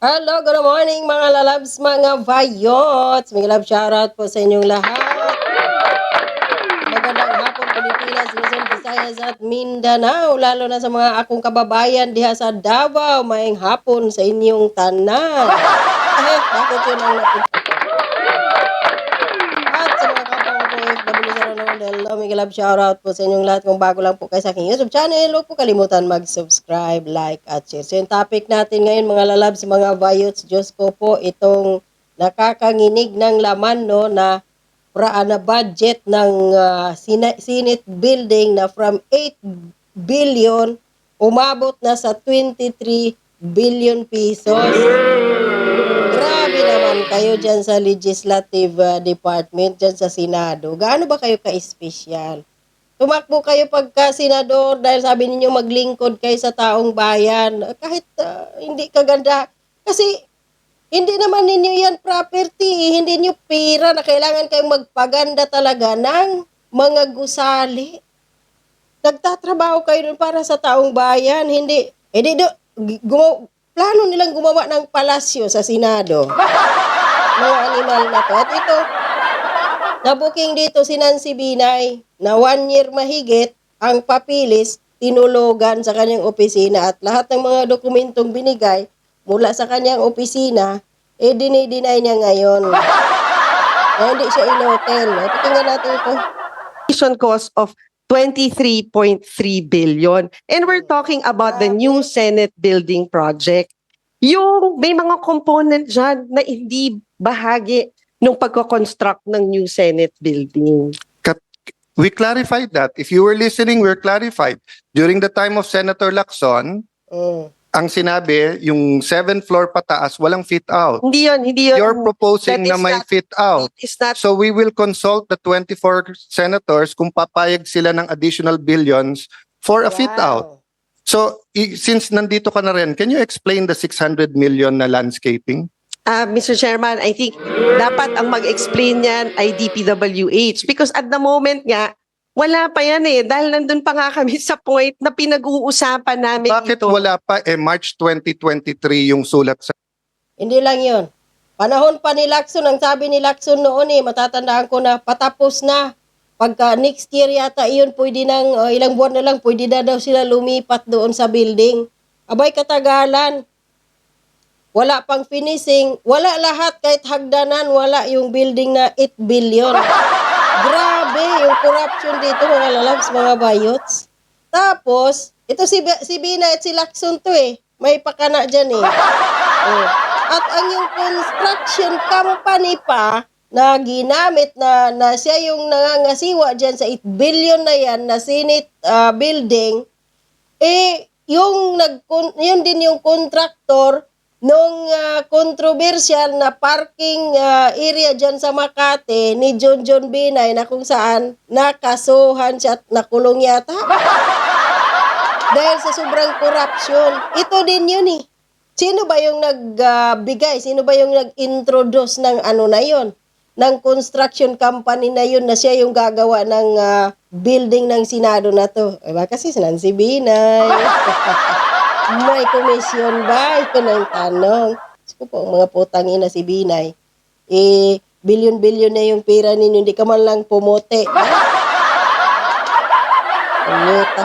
Hello, good morning mga lalabs, mga vayots. Mga love shoutout po sa inyong lahat. Magandang hapon Pilipinas, Luzon, Visayas at Mindanao. Lalo na sa mga akong kababayan diha sa Davao. Maying hapon sa inyong tanan. Bakit yun ang napit? At sa mga kapwa ko Ronald Hello, mga love shoutout po sa inyong lahat. Kung bago lang po kayo sa aking YouTube channel, huwag po kalimutan mag-subscribe, like, at share. So yung topic natin ngayon, mga lalabs, mga vayots, Diyos ko po, itong nakakanginig ng laman, no, na pra na budget ng Sina- Senate building na from 8 billion umabot na sa 23 billion pesos. Kayo dyan sa Legislative uh, Department, dyan sa Senado. Gaano ba kayo ka-espesyal? Tumakbo kayo pagka senador dahil sabi ninyo maglingkod kayo sa taong bayan. Kahit uh, hindi kaganda. Kasi hindi naman ninyo yan property. Hindi nyo pera na kailangan kayong magpaganda talaga ng mga gusali. Nagtatrabaho kayo dun para sa taong bayan. Hindi, hindi do, gumaw, plano nilang gumawa ng palasyo sa Senado. Mga animal na to. At ito, nabuking dito si Nancy Binay na one year mahigit ang papilis tinulogan sa kanyang opisina at lahat ng mga dokumentong binigay mula sa kanyang opisina, eh dinideny niya ngayon. Na hindi siya in-hotel. Pakinggan natin ito. cost of 23.3 billion. And we're talking about the new Senate building project. Yung may mga component dyan na hindi bahagi ng pagko-construct ng new Senate building. We clarified that. If you were listening, we're clarified. During the time of Senator Lacson, Mm. ang sinabi, yung seventh floor pataas, walang fit out. Hindi yun, hindi yun. You're proposing na may not- fit out. It's not So we will consult the 24 senators kung papayag sila ng additional billions for a fit out. So since nandito ka na rin, can you explain the 600 million na landscaping? Ah, Mr. Chairman, I think dapat ang mag-explain niyan ay DPWH because at the moment nga, wala pa yan eh. Dahil nandun pa nga kami sa point na pinag-uusapan namin Bakit ito. wala pa eh March 2023 yung sulat sa Hindi lang yun. Panahon pa ni Lacson, ang sabi ni Lacson noon eh, matatandaan ko na patapos na. Pagka next year yata iyon, pwede nang, uh, ilang buwan na lang, pwede na daw sila lumipat doon sa building. Abay, katagalan. Wala pang finishing. Wala lahat, kahit hagdanan, wala yung building na 8 billion. Grabe yung corruption dito, mga lalabs, mga bayots. Tapos, ito si, si Bina at si Lacson to eh. May pakana dyan eh. Oh. At ang yung construction company pa na ginamit na, na siya yung nangangasiwa dyan sa 8 billion na yan na Senate ah, building, eh, yung nag yun din yung contractor nung ah, controversial na parking ah, area dyan sa Makati ni John John Binay na kung saan nakasuhan siya at nakulong yata. Dahil sa sobrang corruption. Ito din yun eh. Sino ba yung nagbigay? Sino ba yung nag-introduce ng ano na yon? Ng construction company na yun na siya yung gagawa ng ah, building ng Senado na to. Diba? Kasi si Nancy Binay. May komisyon ba? Ito na yung tanong. Gusto po, ang mga putang ina si Binay. Eh, bilyon-bilyon na yung pera ninyo. Hindi ka man lang pumote. Ha? Punyeta.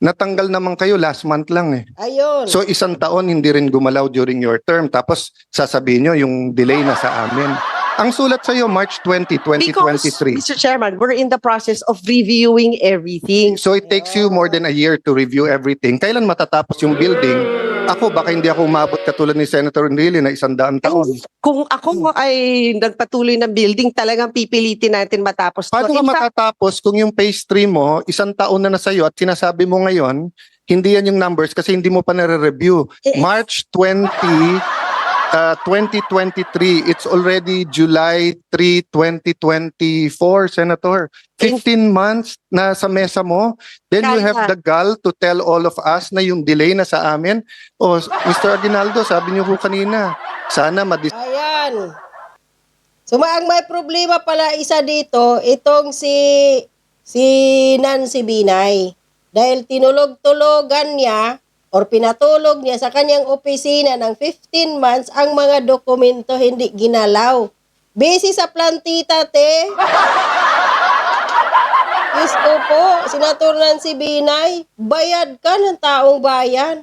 Natanggal naman kayo last month lang eh. Ayun. So isang taon hindi rin gumalaw during your term tapos sasabihin nyo yung delay na sa amin. Ang sulat sa iyo March 20, Because, 2023. Mr. Chairman, we're in the process of reviewing everything. So it takes you more than a year to review everything. Kailan matatapos yung building? Ako baka hindi ako umabot katulad ni Senator Enrile na isang daang taon. Kung ako ay nagpatuloy ng building, talagang pipilitin natin matapos. to. Paano ka matatapos kung yung phase 3 mo, isang taon na na sa'yo at sinasabi mo ngayon, hindi yan yung numbers kasi hindi mo pa nare-review. Eh, March 20, uh, 2023, it's already July 3, 2024, Senator. 15 months na sa mesa mo. Then you have the gall to tell all of us na yung delay na sa amin. O, Mr. Aguinaldo, sabi niyo ko kanina, sana madis... Ayan. So ang may problema pala isa dito, itong si si Nancy Binay. Dahil tinulog-tulogan niya or pinatulog niya sa kanyang opisina ng 15 months, ang mga dokumento hindi ginalaw. Busy sa plantita, te. Diyos po, Senator Nancy Binay, bayad ka ng taong bayan.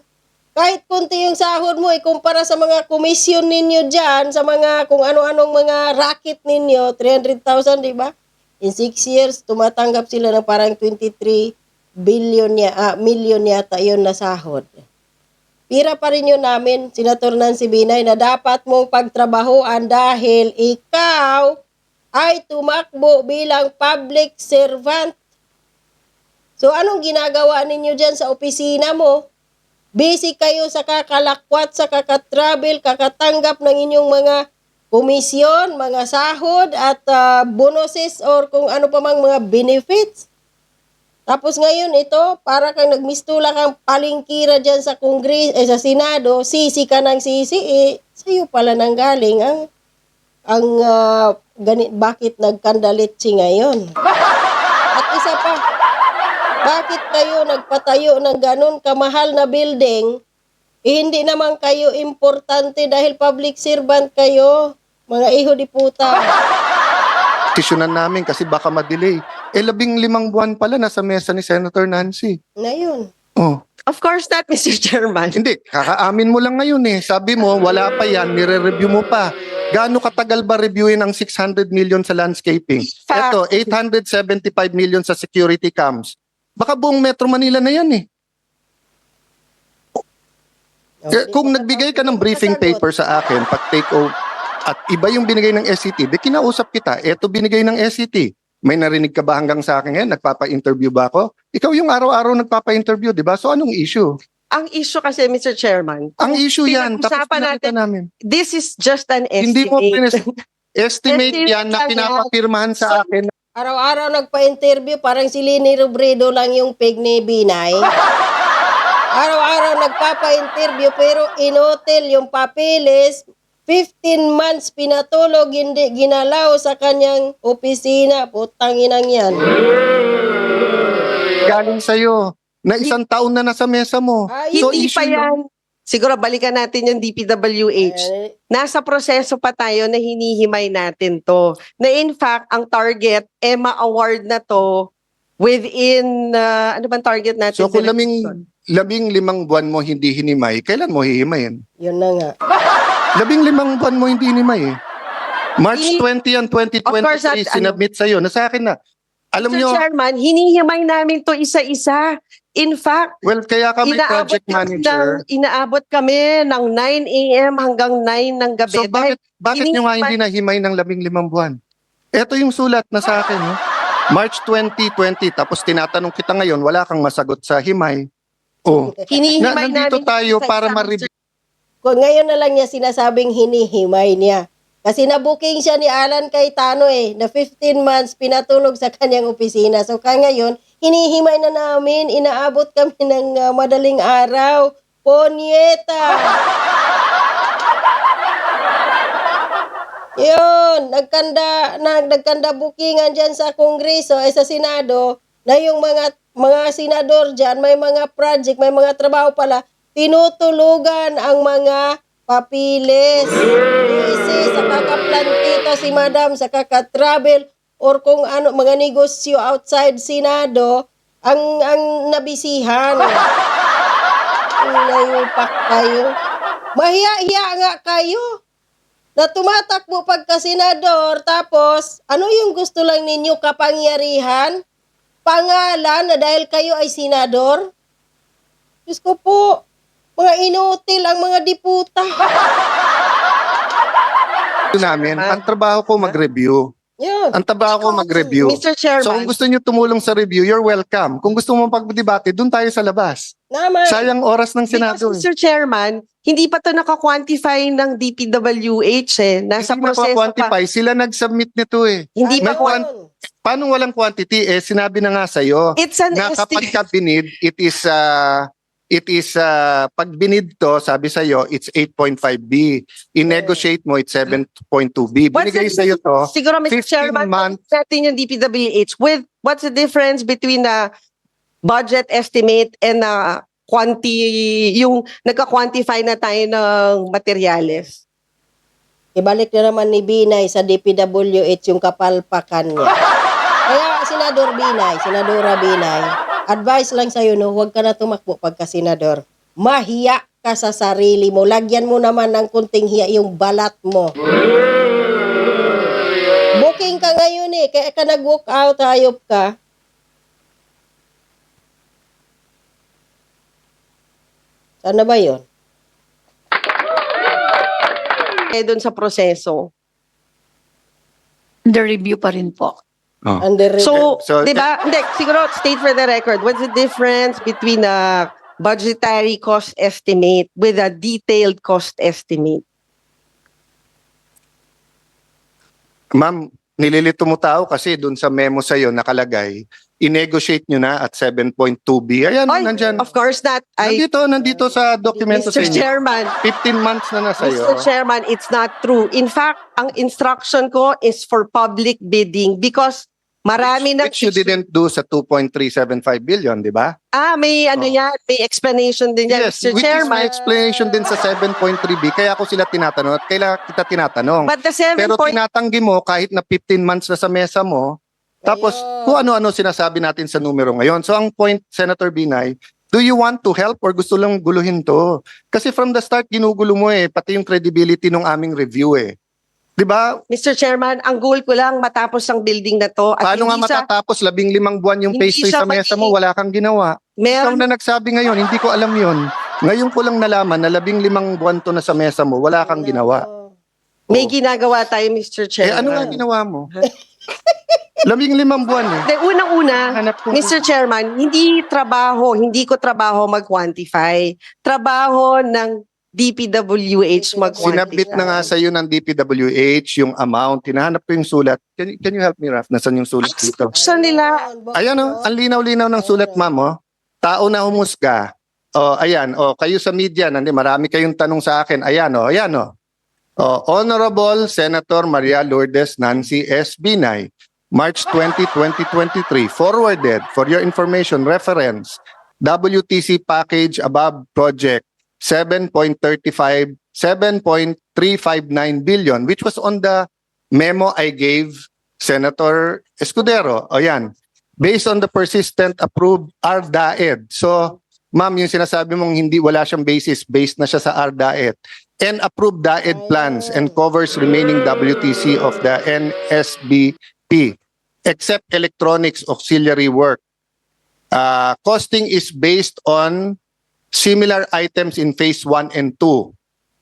Kahit kunti yung sahod mo, ikumpara sa mga komisyon ninyo dyan, sa mga kung ano-anong mga racket ninyo, 300,000, di ba? In six years, tumatanggap sila ng parang 23 billion niya, ah, million yata yun na sahod. Pira pa rin yun namin, Senator Nancy Binay, na dapat mong pagtrabahoan dahil ikaw ay tumakbo bilang public servant. So anong ginagawa ninyo dyan sa opisina mo? Busy kayo sa kakalakwat, sa kakatravel, kakatanggap ng inyong mga komisyon, mga sahod at ah, bonuses or kung ano pa mang mga benefits. Tapos ngayon ito, para kang nagmistula kang palingkira dyan sa Kongres, eh, sa Senado, sisi ka ng sisi, eh, sa'yo pala nang galing ang, ang ah, gani, bakit nagkandalitsi ngayon. At isa pa, bakit kayo nagpatayo ng ganun kamahal na building, eh, hindi naman kayo importante dahil public servant kayo, mga iho di puta. Tisyonan namin kasi baka ma-delay. Eh, labing limang buwan pala nasa mesa ni Senator Nancy. Na yun. Oh. Of course not, Mr. Chairman. Hindi, kakaamin mo lang ngayon eh. Sabi mo, wala pa yan, nire-review mo pa. Gaano katagal ba reviewin ang 600 million sa landscaping? Fact. Ito, 875 million sa security cams. Baka buong Metro Manila na yan eh. Eh, Kung nagbigay ka ng briefing paper sa akin, pag take over, at iba yung binigay ng SCT, di kinausap kita, eto binigay ng SCT. May narinig ka ba hanggang sa akin ngayon? Nagpapa-interview ba ako? Ikaw yung araw-araw nagpapa-interview, di ba? So anong issue? Ang issue kasi, Mr. Chairman, Ang issue yan, tapos natin, namin. this is just an estimate. Hindi mo pinis- estimate Estimate yan na pinapapirmahan sa akin. Araw-araw nagpa-interview, parang si Lini Robredo lang yung pig ni Binay. Araw-araw nagpapa-interview, pero inotel yung papeles, 15 months pinatulog, hindi ginalaw sa kanyang opisina. Putang inang yan. Galing sa'yo. Na isang taon na nasa mesa mo. Ay, So, Hindi pa yan. Siguro balikan natin yung DPWH. Eh, Nasa proseso pa tayo na hinihimay natin to. Na in fact, ang target, EMA Award na to within, uh, ano bang target natin? So kung election? labing limang buwan mo hindi hinimay, kailan mo hihimayin? yun na nga. Labing limang buwan mo hindi hinimay eh. March Hindi- 20 yan, Of course, 2023, at ano- sinubmit sa'yo. Nasa akin na. Alam Mr. nyo, Chairman, hinihimay namin to isa-isa. In fact, well, kaya kami inaabot project manager. ng, inaabot kami ng 9 a.m. hanggang 9 ng gabi. So bakit, bakit nyo nga hindi nahimay ng labing limang buwan? Ito yung sulat na sa akin. No? March 2020, tapos tinatanong kita ngayon, wala kang masagot sa himay. Oh, na, hinihimay nandito namin tayo para ma-review. Kung ngayon na lang niya sinasabing hinihimay niya. Kasi nabuking siya ni Alan Cayetano eh, na 15 months pinatulog sa kanyang opisina. So kaya ngayon, hinihimay na namin, inaabot kami ng ah, madaling araw. Ponyeta! Yun, nagkanda, nag, nagkanda bookingan dyan sa Kongreso, ay sa Senado, na yung mga mga senador dyan, may mga project, may mga trabaho pala, tinutulugan ang mga papilis. Busy sa kakaplantita si madam, sa kakatravel, or kung ano, mga negosyo outside Senado, ang, ang nabisihan. Nayupak kayo. Mahiya-hiya nga kayo na tumatakbo pagka senador, tapos ano yung gusto lang ninyo kapangyarihan? Pangalan na dahil kayo ay senador? Diyos ko po, mga inutil ang mga diputa. namin. Ang trabaho ko mag-review. Yun. Ang trabaho ko mag-review. Mr. Chairman, So kung gusto niyo tumulong sa review, you're welcome. Kung gusto mo pagdebate, doon tayo sa labas. Naman. Sayang oras ng Senado. eh. Mr. Chairman, hindi pa to naka-quantify ng DPWH eh. Nasa Hindi proseso pa. mapa-quantify. Sila nag-submit nito eh. Hindi pa kwan- Paano walang quantity? Eh, sinabi na nga sa'yo It's an na kapag estimate. ka binid, it is, uh, it is, uh, pag binid to, sabi sa'yo, it's 8.5B. I-negotiate mo, it's 7.2B. What's Binigay the- sa'yo to, Siguro, Mr. 15 Chairman, natin yung DPWH with what's the difference between the budget estimate and the quanti, yung nagka-quantify na tayo ng materyales. Ibalik na naman ni Binay sa DPWH yung kapalpakan niya. Kaya, Senador Binay, Senadora Binay, advice lang sa'yo, no, huwag ka na tumakbo pagka senador. Mahiya ka sa sarili mo. Lagyan mo naman ng kunting hiya yung balat mo. Booking ka ngayon eh, kaya ka nag-walk out, hayop ka. Sana ba yun? Eh, doon sa proseso. The review pa rin po. Oh. Under So, So, 'di ba? Hindi, siguro state for the record, what's the difference between a budgetary cost estimate with a detailed cost estimate? Ma'am, nililito mo tao kasi dun sa memo sa'yo nakalagay, i-negotiate nyo na at 7.2B. Ayan, Ay, nandyan. Of course not. I Nandito, nandito sa dokumento sa Mr. inyo. Chairman, 15 months na na Mr. sa'yo. Chairman, it's not true. In fact, ang instruction ko is for public bidding because marami na Which you didn't do sa 2.375 billion, di ba? Ah, may ano Oh. yan, may explanation din yan, Yes, Mr. which is my Chairman. explanation din sa 7.3B. Kaya ako sila tinatanong at kailan kita tinatanong. But the 7 Pero tinatanggi mo kahit na 15 months na sa mesa mo, tapos Ayun. kung ano-ano sinasabi natin sa numero ngayon. So ang point, Senator Binay, do you want to help or gusto lang guluhin to? Kasi from the start, ginugulo mo eh, pati yung credibility ng aming review eh. Di ba? Mr. Chairman, ang goal ko lang matapos ang building na to. At Paano nga hindi sa, matatapos labing limang buwan yung hindi phase 3 siya sa mesa pati- mo, wala kang ginawa. Ikaw meron, na nagsabi ngayon, hindi ko alam yon. Ngayon ko lang nalaman na labing limang buwan to na sa mesa mo, wala kang ginawa. may Oh. ginagawa tayo, Mr. Eh Chairman. ano nga ginawa mo? labing limang buwan eh. De, unang-una, Hanap ko. Mr. Chairman, hindi trabaho, hindi ko trabaho mag-quantify. Trabaho ng DPWH mag-quantify. Sinabit na nga sa iyo ng DPWH yung amount. Hinahanap ko yung sulat. Can, you- can you help me, Raf? Nasaan yung sulat dito? Saan nila? Ayan oh, ang linaw-linaw ng sulat, ma'am. Oh. Tao na humusga. Oh, ayan. Oh, kayo sa media, nandi, marami kayong tanong sa akin. Ayan oh, ayan oh. Oh, Honorable Senator Maria Lourdes Nancy S. Binay, March 20, 2023, forwarded for your information reference WTC package above project 7.35 7.359 billion which was on the memo I gave Senator Escudero. O yan. Based on the persistent approved RDAED. So, ma'am, yung sinasabi mong hindi wala siyang basis, based na siya sa RDAED. And approved DAED plans and covers remaining WTC of the NSBP except electronics auxiliary work. Uh, costing is based on similar items in phase 1 and 2.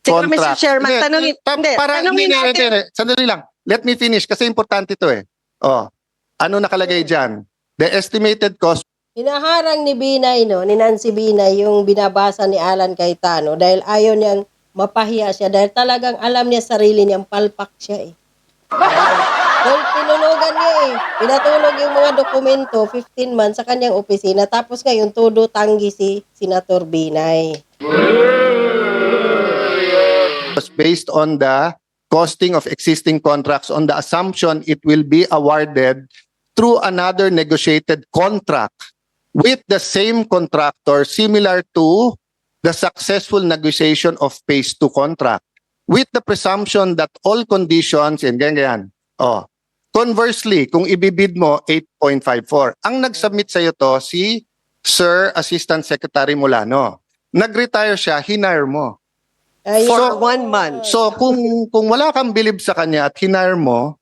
Siguro, Mr. Chairman, Hindi, tanungin, ta- hindi, para, tanungin hindi, natin. hindi, hindi. Sandali lang. Let me finish kasi importante to eh. Oh, ano nakalagay dyan? The estimated cost Hinaharang ni Binay, no, ni Nancy Binay, yung binabasa ni Alan Cayetano dahil ayaw niyang mapahiya siya dahil talagang alam niya sarili niyang palpak siya eh. Dahil tinunugan niya eh. Pinatulog yung mga dokumento, 15 months sa kanyang opisina. Tapos ngayon, todo tanggi si Senator Binay. was based on the costing of existing contracts on the assumption it will be awarded through another negotiated contract with the same contractor similar to the successful negotiation of phase 2 contract with the presumption that all conditions and ganyan, ganyan. Oh. Conversely, kung ibibid mo 8.54, ang nag-submit sa iyo to si Sir Assistant Secretary Molano. Nag-retire siya, hinire mo. Ayun. For one month. So kung kung wala kang believe sa kanya at hinire mo,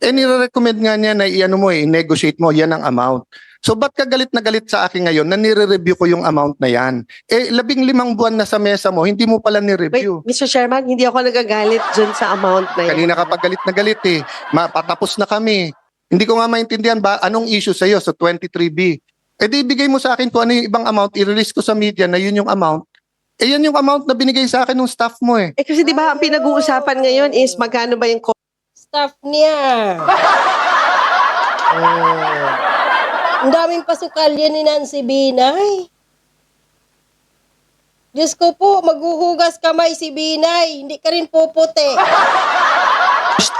eh nire-recommend nga niya na i-ano mo eh, negotiate mo, yan ang amount. So ba't ka galit na galit sa akin ngayon na nire-review ko yung amount na yan? Eh labing limang buwan na sa mesa mo, hindi mo pala Wait, ni-review. Mr. Chairman, hindi ako nagagalit dun sa amount na yun. Kanina ka pa galit na galit eh. Mapatapos na kami. Hindi ko nga maintindihan ba anong issue sa iyo sa 23B. Eh di ibigay mo sa akin kung ano yung ibang amount, i-release ko sa media na yun yung amount. Eh yan yung amount na binigay sa akin ng staff mo eh. Eh kasi di ba ang pinag-uusapan ngayon is magkano ba yung cost? Staff niya. Oh. Ang daming pasukalya ni Nancy Binay. Diyos ko po, maghuhugas kamay si Binay. Hindi ka rin puputi.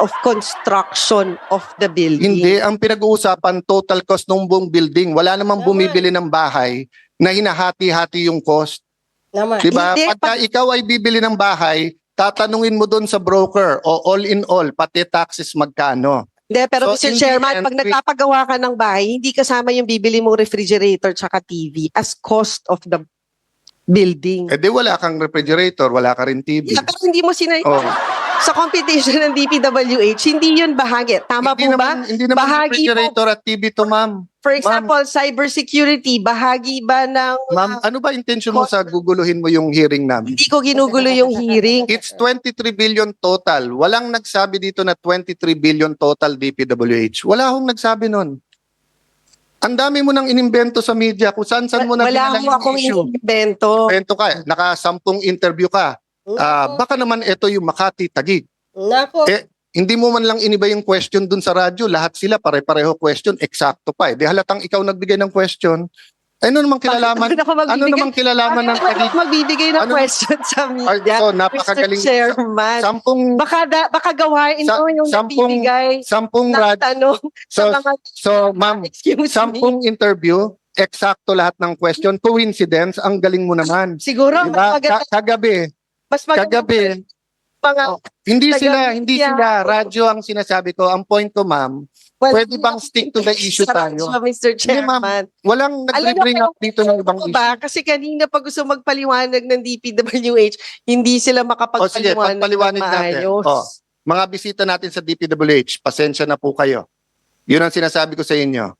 of construction of the building. Hindi, ang pinag-uusapan total cost ng buong building. Wala namang Tama. bumibili ng bahay na hinahati-hati yung cost. Naman. Di ba? Hindi, Pagka ikaw ay bibili ng bahay, tatanungin mo doon sa broker o all in all, pati taxes magkano. Hindi, pero So, Mr. Chairman, pag nagpapagawa ka ng bahay, hindi kasama yung bibili mong refrigerator tsaka TV as cost of the building. Eh di wala kang refrigerator, wala ka rin TV. Pero hindi mo sinay... Oh. Sa competition ng DPWH, hindi yun bahagi. Tama hindi po ba? naman, Hindi naman Bahagi refrigerator at TV to, ma'am. For example, cybersecurity, bahagi ba ng... Ma'am, ano ba intention mo sa guguluhin mo yung hearing namin? Hindi ko ginugulo yung hearing. It's 23 billion total. Walang nagsabi dito na 23 billion total DPWH. Wala akong nagsabi nun. Ang dami mo nang inimbento sa media kung saan saan mo na Wala akong issue. invento. Invento ka, naka-sampung interview ka. Ah, baka naman ito yung Makati Tagig. Nako. Eh, Hindi mo man lang iniba yung question dun sa radyo. Lahat sila pare-pareho question. Eksakto pa eh. Di halatang ikaw nagbigay ng question. Ano namang kilalaman? Bakit ako ano namang kilalaman ng Bakit Tagig? magbibigay ng Ano- question sa Ay, media? so, Mr. napakagaling. Chairman. Sampung, Baka, da, baka gawain Sa- mo yung sampung nagbibigay sampung ng radyo. tanong So, sa mga... so ma'am, Excuse me. sampung interview, eksakto lahat ng question. Coincidence, ang galing mo naman. Siguro, Diba? mas maganda, Ka- kagabi, mas maganda kagabi, mga... hindi Taga- sila, hindi Yeah. sila, radyo ang sinasabi ko. Ang point ko, ma'am, well, pwede bang stick to the issue Sarap tayo? siya, Mr. Hindi, ma'am. Chairman. Walang nag-bring Alam mo, up dito ng ibang issue. ba? Kasi kanina pag gusto magpaliwanag ng DPWH, hindi sila O sige, makapagpaliwanag pagpaliwanag ng natin. maayos. O. Mga bisita natin sa DPWH, pasensya na po kayo. Yun ang sinasabi ko sa inyo.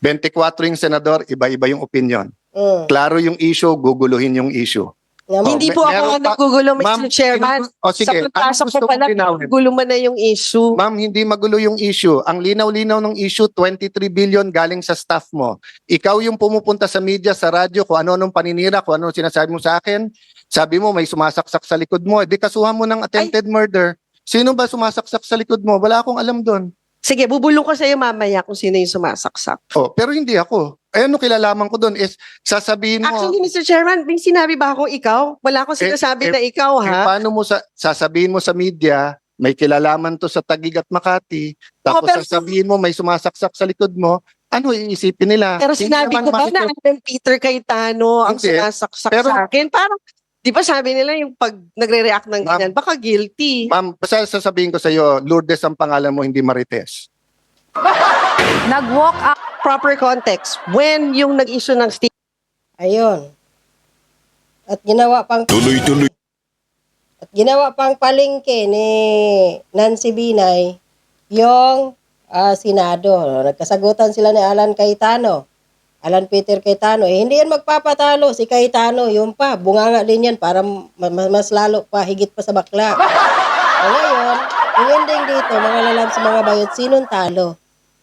24 yung senador, iba-iba yung opinion. Mm. Klaro yung issue, guguluhin yung issue. Naman. Hindi Oh, po ako ang naggugulo, Mr. Ma'am, Chairman. O sige, sa pagpasok ko pa lang, linawin? gulo mo na yung issue. Ma'am, hindi magulo yung issue. Ang linaw-linaw ng issue, 23 billion galing sa staff mo. Ikaw yung pumupunta sa media, sa radyo, kung ano-anong paninira, kung ano sinasabi mo sa akin. Sabi mo, may sumasaksak sa likod mo. Eh, di kasuhan mo ng attempted murder. Sino ba sumasaksak sa likod mo? Wala akong alam doon. Sige, bubulong ko sa'yo mamaya kung sino yung sumasaksak. Oh, pero hindi ako. Eh, ano kilalaman ko doon is sasabihin mo, Actually, Mr. Chairman, may sinabi ba akong ikaw? Wala akong Eh, sinasabi eh, na ikaw, eh, ha? paano mo sa, sasabihin mo sa media, may kilalaman to sa Tagig at Makati, tapos pero- sasabihin mo may sumasaksak sa likod mo, ano iisipin nila? Pero Hindi sinabi ko ba makikita- na Alan Peter Cayetano ang Hindi. sumasaksak Pero- sa akin? Parang, di ba sabi nila yung pag nagre-react ng ganyan, baka guilty. Ma'am, basta sasabihin ko sa iyo, Lourdes ang pangalan mo, hindi Marites. Nag-walk out Proper context. When yung nag-issue ng statement, Ayun. At ginawa pang Tuloy-tuloy. at ginawa pang palengke ni Nancy Binay yung ah, Senado. Nagkasagutan sila ni Alan Cayetano. Alan Peter Cayetano. Eh, hindi yan magpapatalo si Cayetano. Yung pa, bunganga din yan para ma- ma- mas lalo pa, higit pa sa bakla. o ngayon, yung ending dito, mga lalam sa mga bayot, sinong talo?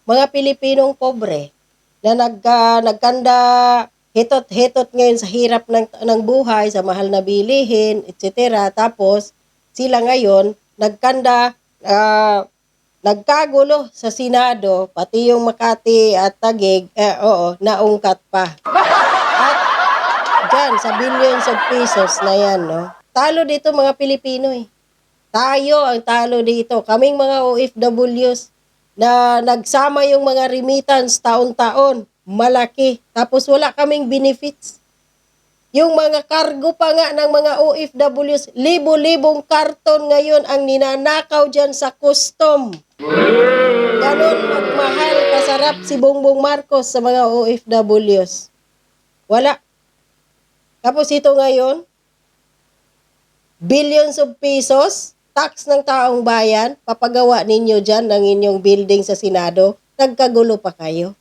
Mga Pilipinong pobre na nag, ah, nagkanda hitot-hitot ngayon sa hirap ng, ng buhay, sa mahal na bilihin, etc. Tapos, sila ngayon, nagkanda, ah, nagkagulo sa Senado, pati yung Makati at Tagig, eh, oo, naungkat pa. At dyan, sa billions of pesos na yan, no? Talo dito mga Pilipino eh. Tayo ang talo dito. Kaming mga OFWs na nagsama yung mga remittance taon-taon, malaki. Tapos wala kaming benefits. Yung mga kargo pa nga ng mga OFWs, libo-libong karton ngayon ang ninanakaw dyan sa custom. Ganon magmahal, kasarap si Bongbong Marcos sa mga OFWs. Wala. Tapos ito ngayon, billions of pesos, tax ng taong bayan, papagawa ninyo dyan ng inyong building sa Senado, nagkagulo pa kayo.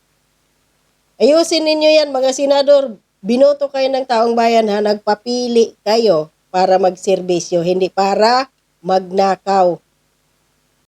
Ayusin ninyo yan, mga senador. Binoto kayo ng taong bayan ha, nagpapili kayo para magserbisyo, hindi para magnakaw.